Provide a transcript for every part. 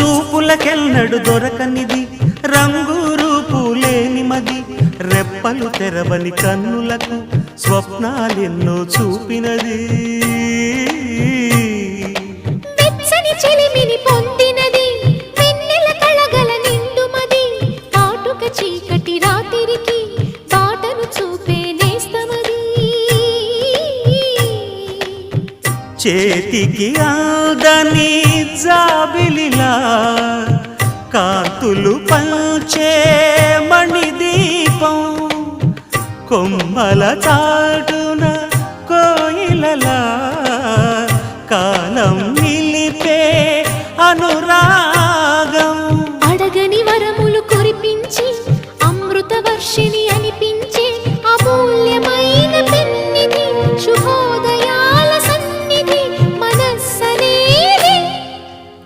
చూపులకెన్నడు దొరకనిది. రంగు రూపు మది. రెప్పలు తెరవని కన్నులకు స్వప్నాలెన్నో చూపినది. పొందినది. కళగల నిండుమది కాటుక చీకటి రాత్రికి చేతికి అందని జాబిలిలా కాంతులు పంచే మణిదీపం కొమ్మల చాటున కోయిలలా కాలం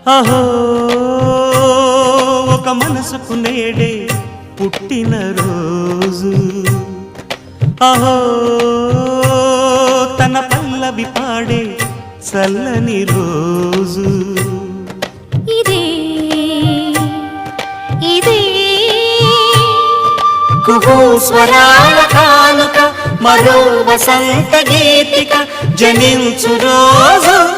అహో ఒక మనసుకు నేడే పుట్టిన రోజు. అహో తన పల్లవి పాడే చల్లని రోజు. ఇదే ఇదే. కుహూ స్వరాల కానుక మరో వసంత గీతిక జనించు రోజు.